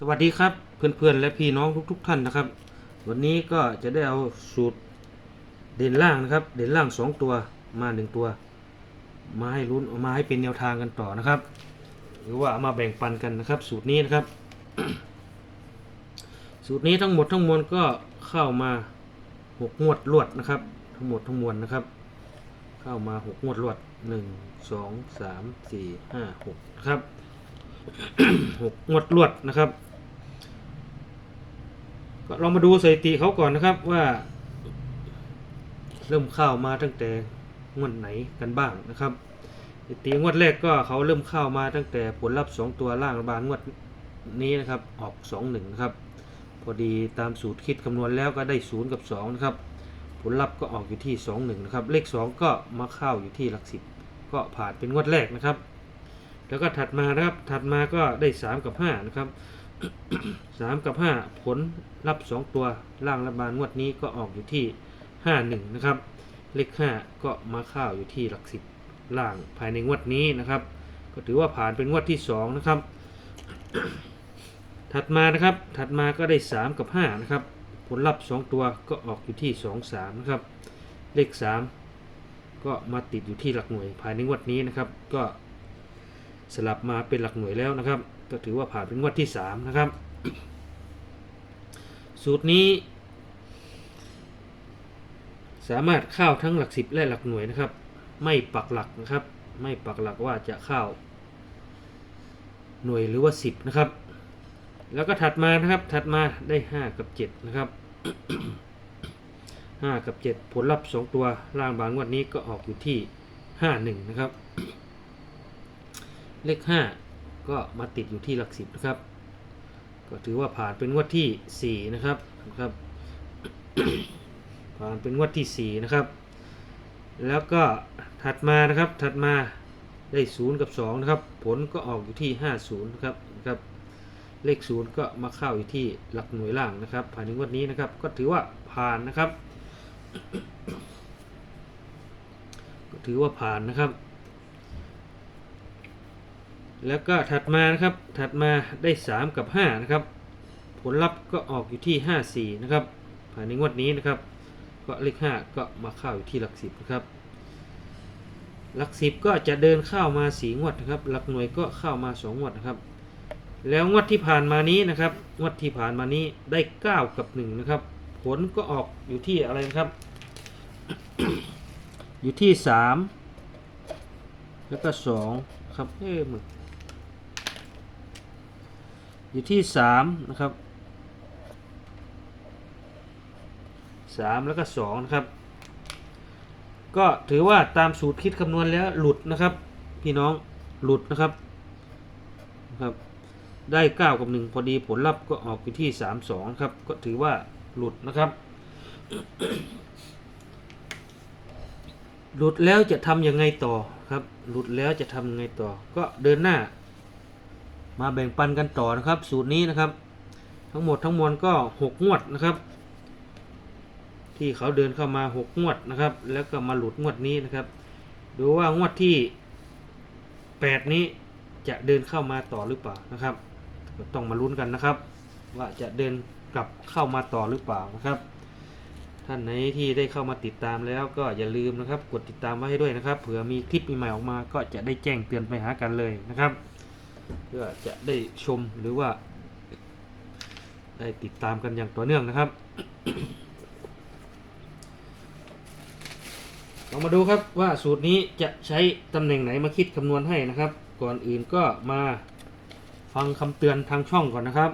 สวัสดีครับเพื่อนๆและพี่น้องทุก ๆ ท่านนะครับ วันนี้ก็จะได้เอาสูตรเด่นล่างนะครับ เด่นล่างสองตัวมาหนึ่งตัว มาให้ลุ้นมาให้เป็นแนวทางกันต่อนะครับ หรือว่ามาแบ่งปันกันนะครับ สูตรนี้นะครับ สูตรนี้ทั้งหมดทั้งมวลก็เข้ามาหกงวดรวดนะครับ ทั้งหมดทั้งมวลนะครับ เข้ามาหกงวดรวดหนึ่งสองสามสี่ห้าหกนะครับหกงวดรวดนะครับ ลองมาดูสถิติเขาก่อนนะครับว่า เริ่มเข้ามาตั้งแต่งวดไหนกันบ้างนะครับสถิติงวดแรกก็เขาเริ่มเข้ามาตั้งแต่ผลลัพธ์สองตัวล่างบาลงวดนี้นะครับออกสองหนึ่งนะครับพอดีตามสูตรคิดคำนวณแล้วก็ได้ศูนย์กับสองนะครับ ผลลัพธ์ก็ออกอยู่ที่สองหนึ่งนะครับเลขสองก็มาเข้าอยู่ที่หลักสิบก็ผ่านเป็นงวดแรกนะครับ แล้วก็ถัดมานะครับถัดมาก็ได้สามกับห้านะครับ สามกับห้าผลลัพธ์สองตัวล่างรัฐบาลงวดนี้ก็ออกอยู่ที่ห้าหนึ่งนะครับ เลขห้าก็มาเข้าอยู่ที่หลักสิบล่างภายในงวดนี้นะครับ ก็ถือว่าผ่านเป็นงวดที่สองนะครับ ถัดมานะครับถัดมาก็ได้สามกับห้านะครับ ผลลัพธ์สองตัวก็ออกอยู่ที่สองสามนะครับ เลขสามก็มาติดอยู่ที่หลักหน่วยภายในงวดนี้นะครับ ก็สลับมาเป็นหลักหน่วยแล้วนะครับ ก็ถือว่าผ่านเป็นงวดที่สามนะครับ สูตรนี้ สามารถเข้าทั้งหลักสิบและหลักหน่วยนะครับ ไม่ปักหลักนะครับ ไม่ปักหลักว่าจะเข้า หน่วยหรือว่าสิบนะครับ แล้วก็ถัดมานะครับถัดมาได้ห้ากับเจ็ดนะครับห้ากับเจ็ดผลลัพธ์สองตัวล่างบางวดนี้ก็ออกอยู่ที่ห้าหนึ่งนะครับ เลขห้า ก็มาติดอยู่ที่หลักสิบนะครับ ก็ถือว่าผ่านเป็นงวดที่สี่นะครับนะครับ ผ่านเป็นงวดที่สี่นะครับ แล้วก็ถัดมานะครับถัดมาได้ศูนย์กับสองนะครับ ผลก็ออกอยู่ที่ห้าศูนย์นะครับนะครับเลขศูนย์ก็มาเข้าอยู่ที่หลักหน่วยล่างนะครับ ผ่านในงวดนี้นะครับ ก็ถือว่าผ่านนะครับ ก็ถือว่าผ่านนะครับ แล้วก็ถัดมานะครับ ถัดมาได้ 3 กับ 5 นะครับ ผลลัพธ์ก็ออกอยู่ที่ 5 4 นะครับ ภายในงวดนี้นะครับ ก็เลข 5 ก็มาเข้าอยู่ที่หลักสิบนะครับ หลักสิบก็จะเดินเข้ามาสีงวดนะครับ หลักหน่วยก็เข้ามาสองงวดนะครับ แล้วงวดที่ผ่านมานี้นะครับ งวดที่ผ่านมานี้ได้ 9 กับ 1 นะครับ ผลก็ออกอยู่ที่อะไรนะครับ อยู่ที่ 3 แล้วก็ 2 ครับ เอ๊ะมึง อยู่ที่3นะครับ3แล้วก็2นะครับ ก็ถือว่าตามสูตรคิดคำนวณแล้วหลุดนะครับ พี่น้องหลุดนะครับนะครับ ได้9กับ1พอดีผลลัพธ์ก็ออกอยู่ที่3 2ครับ ก็ถือว่าหลุดนะครับหลุดแล้วจะทำยังไงต่อครับ หลุดแล้วจะทำยังไงต่อ ก็เดินหน้า มาแบ่งปันกันต่อนะครับ สูตรนี้นะครับ ทั้งหมดทั้งมวลก็6งวดนะครับ ที่เขาเดินเข้ามา 6 งวดนะครับ แล้วก็มาหลุดงวดนี้นะครับ ดูว่างวดที่ 8 นี้จะเดินเข้ามาต่อหรือเปล่านะครับต้องมาลุ้นกันนะครับ ว่าจะเดินกลับเข้ามาต่อหรือเปล่านะครับท่านไหนที่ได้เข้ามาติดตามแล้วก็อย่าลืมนะครับ กดติดตามไว้ให้ด้วยนะครับ เผื่อมีคลิปใหม่ๆออกมาก็จะได้แจ้งเตือนไปหากันเลยนะครับ เพื่อจะได้ชมหรือว่าได้ติดตามกันอย่างต่อเนื่องนะครับลองมาดูครับว่าสูตรนี้จะใช้ตำแหน่งไหนมาคิดคำนวณให้นะครับ ก่อนอื่นก็มาฟังคำเตือนทางช่องก่อนนะครับ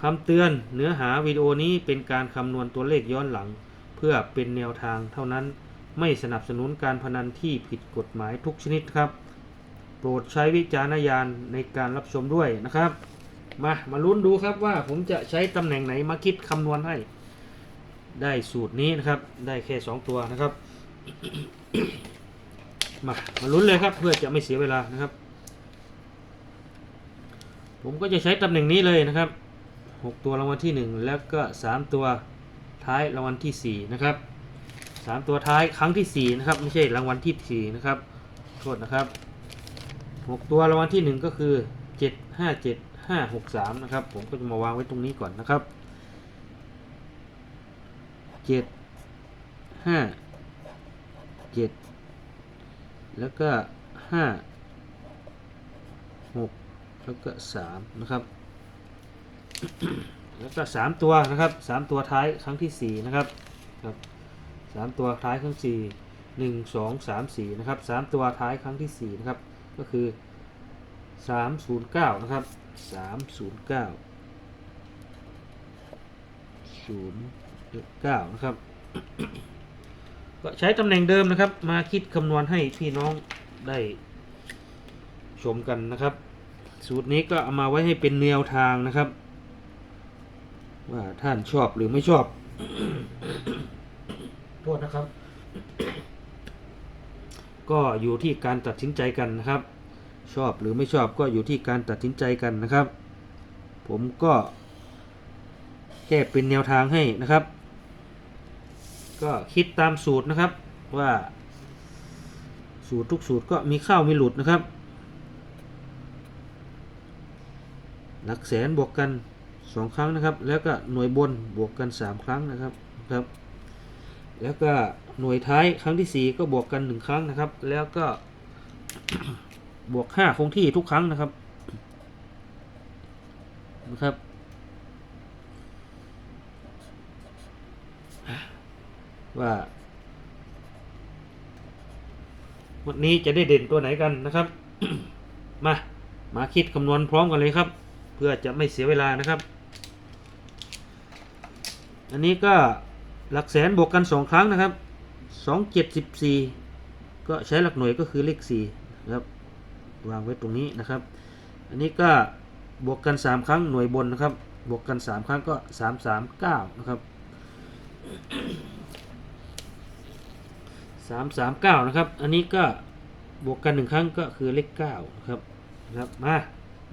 คำเตือนเนื้อหาวิดีโอนี้เป็นการคำนวณตัวเลขย้อนหลัง เพื่อเป็นแนวทางเท่านั้น ไม่สนับสนุนการพนันที่ผิดกฎหมายทุกชนิดครับ ปรดใช้วิจารณญาณในการรับชมด้วยนะครับ มามาลุ้นดูครับว่าผมจะใช้ตำแหน่งไหนมาคิดคำนวณให้ ได้สูตรนี้นะครับ ได้แค่ 2 ตัวนะครับ มามาลุ้นเลยครับเพื่อจะไม่เสียเวลานะครับ ผมก็จะใช้ตำแหน่งนี้เลยนะครับ 6 ตัวรางวัลที่ 1 แล้วก็ 3 ตัวท้ายรางวัลที่ 4 นะครับ 3 ตัวท้ายครั้งที่ 4 นะครับ ไม่ใช่รางวัลที่ 4 นะครับ โทษนะครับ 6ตัวรางวัลที่1ก็คือ7 5 7ห้าหกสามนะครับ ผมก็จะมาวางไว้ตรงนี้ก่อนนะครับเจ็ดห้าเจ็ดแล้วก็ห้าหกแล้วก็สามนะครับ แล้วก็สามตัวนะครับสามตัวท้ายครั้งที่สี่นะครับครับสามตัวท้ายครั้งสี่หนึ่งสองสามสี่นะครับสามตัวท้ายครั้งที่สี่นะครับ ก็คือสามศูนย์เก้านะครับสามศูนย์เก้าศูนย์เก้านะครับ ก็ใช้ตำแหน่งเดิมนะครับ มาคิดคำนวณให้พี่น้องได้ชมกันนะครับ สูตรนี้ก็เอามาไว้ให้เป็นแนวทางนะครับ ว่าท่านชอบหรือไม่ชอบ โทษนะครับ ก็อยู่ที่การตัดสินใจกันนะครับ ชอบหรือไม่ชอบก็อยู่ที่การตัดสินใจกันนะครับ ผมก็แค่เป็นแนวทางให้นะครับ ก็คิดตามสูตรนะครับว่า สูตรทุกสูตรก็มีเข้ามีหลุดนะครับ หลักแสนบวกกันสองครั้งนะครับ แล้วก็หน่วยบนบวกกันสามครั้งนะครับครับ แล้วก็ หน่วยท้ายครั้งที่สี่ก็บวกกันหนึ่งครั้งนะครับ แล้วก็บวกห้าคงที่ทุกครั้งนะครับนะครับว่าวันนี้จะได้เด่นตัวไหนกันนะครับ มามาคิดคำนวณพร้อมกันเลยครับ เพื่อจะไม่เสียเวลานะครับ อันนี้ก็หลักแสนบวกกันสองครั้งนะครับ สองเจ็ดสิบสี่ก็ใช้หลักหน่วยก็คือเลขสี่นะครับวางไว้ตรงนี้นะครับ อันนี้ก็บวกกันสามครั้งหน่วยบนนะครับ บวกกันสามครั้งก็สามสามเก้านะครับสามสามเก้านะครับ อันนี้ก็บวกกันหนึ่งครั้งก็คือเลขเก้านะครับนะครับ มา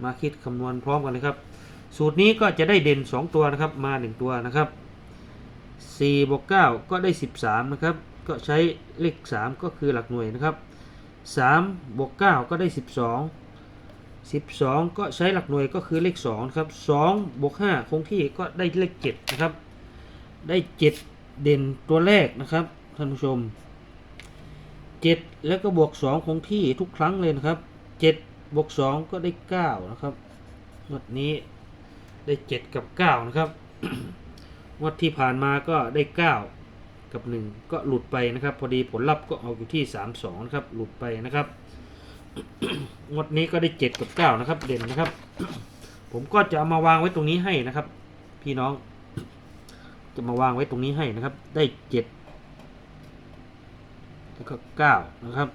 มาคิดคำนวณพร้อมกันเลยครับ สูตรนี้ก็จะได้เด่น 2 ตัวนะครับ มา 1 ตัวนะครับ 4 บวก 9 ก็ได้ 13 นะครับ ก็ใช้เลข 3 ก็คือหลักหน่วยนะครับ3บวก9ก็ได้ 12 12 ก็ใช้หลักหน่วยก็คือเลข2ครับ2บวก5คงที่ก็ได้เลข7นะครับ ได้ 7 เด่นตัวแรกนะครับท่านผู้ชม 7 แล้วก็บวก 2 คงที่ทุกครั้งเลยนะครับ 7 บวก 2 ก็ได้ 9 นะครับงวดนี้ได้ 7 กับ 9 นะครับงวดที่ผ่านมาก็ได้ 9 กับ 1 ก็หลุดไปนะครับ พอดีผลลัพธ์ก็ออกอยู่ที่ 3 2 นะครับ หลุดไปนะครับงวดนี้ก็ได้ 7 กับ 9 นะครับ เด่นนะครับ ผมก็จะเอามาวางไว้ตรงนี้ให้นะครับ พี่น้อง จะมาวางไว้ตรงนี้ให้นะครับ ได้เจ็ดแล้วก็เก้านะครับ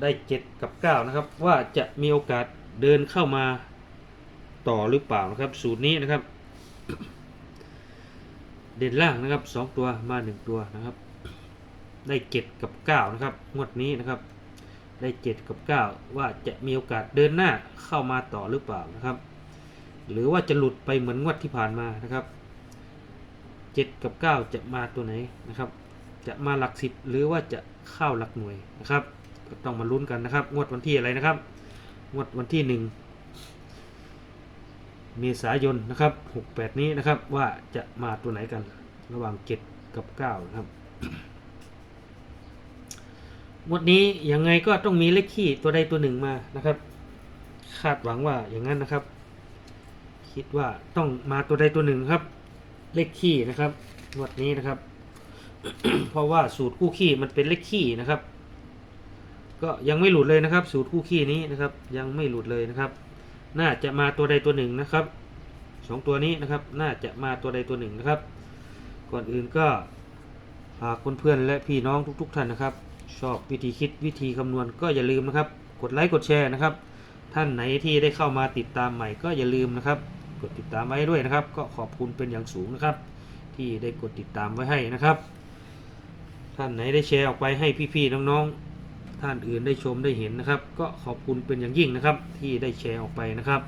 ได้เจ็ดกับเก้านะครับ ว่าจะมีโอกาสเดินเข้ามา ต่อหรือเปล่านะครับ สูตรนี้นะครับ เด่นล่างนะครับสองตัวมาหนึ่งตัวนะครับ ได้เจ็ดกับเก้านะครับงวดนี้นะครับ ได้เจ็ดกับเก้าว่าจะมีโอกาสเดินหน้าเข้ามาต่อหรือเปล่านะครับ หรือว่าจะหลุดไปเหมือนงวดที่ผ่านมานะครับเจ็ดกับเก้าจะมาตัวไหนนะครับ จะมาหลักสิบหรือว่าจะเข้าหลักหน่วยนะครับ ก็ต้องมาลุ้นกันนะครับ งวดวันที่อะไรนะครับ งวดวันที่หนึ่ง เมษายนนะครับหกแปดนี้นะครับว่าจะมาตัวไหนกันระหว่างเจ็ดกับเก้านะครับงวดนี้ยังไงก็ต้องมีเลขขี้ตัวใดตัวหนึ่งมานะครับ คาดหวังว่าอย่างนั้นนะครับ คิดว่าต้องมาตัวใดตัวหนึ่งครับ เลขขี้นะครับงวดนี้นะครับ เพราะว่าสูตรคู่ขี้มันเป็นเลขขี้นะครับ ก็ยังไม่หลุดเลยนะครับ สูตรคู่ขี้นี้นะครับ ยังไม่หลุดเลยนะครับ น่าจะมาตัวใดตัวหนึ่งนะครับสองตัวนี้นะครับ น่าจะมาตัวใดตัวหนึ่งนะครับ ก่อนอื่นก็ฝากเพื่อนๆและพี่น้องทุก ๆ ท่านนะครับ ชอบวิธีคิดวิธีคำนวณก็อย่าลืมนะครับ กดไลค์กดแชร์นะครับ ท่านไหนที่ได้เข้ามาติดตามใหม่ก็อย่าลืมนะครับ กดติดตามไว้ด้วยนะครับ ก็ขอบคุณเป็นอย่างสูงนะครับ ที่ได้กดติดตามไว้ให้นะครับ ท่านไหนได้แชร์ออกไปให้พี่ๆน้องๆ ท่านอื่นได้ชมได้เห็นนะครับ ก็ขอบคุณเป็นอย่างยิ่งนะครับ ที่ได้แชร์ออกไปนะครับ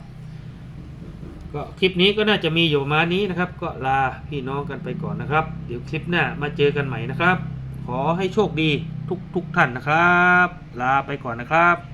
ก็คลิปนี้ก็น่าจะมีอยู่ประมาณนี้นะครับ ก็ลาพี่น้องกันไปก่อนนะครับ เดี๋ยวคลิปหน้ามาเจอกันใหม่นะครับขขอให้โชคดีทุกทุกท่านนะครับ ลาไปก่อนนะครับ